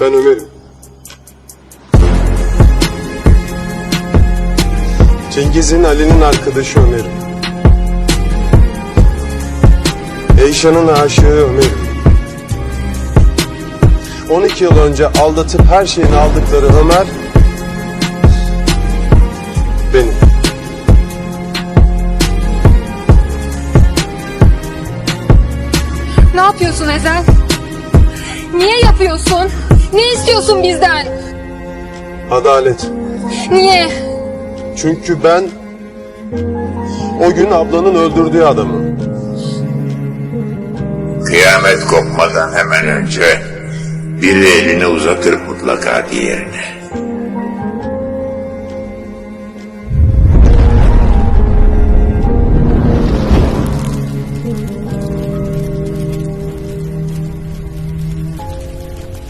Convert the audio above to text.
Ben Ömer'im. Cengiz'in Ali'nin arkadaşı Ömer'im. Eyşan'ın aşığı Ömer'im. 12 yıl önce aldatıp her şeyini aldıkları Ömer benim. Ne yapıyorsun Ezel? Niye yapıyorsun? Ne istiyorsun bizden? Adalet. Niye? Çünkü ben o gün ablanın öldürdüğü adamım. Kıyamet kopmadan hemen önce biri elini uzatır mutlaka diğerine.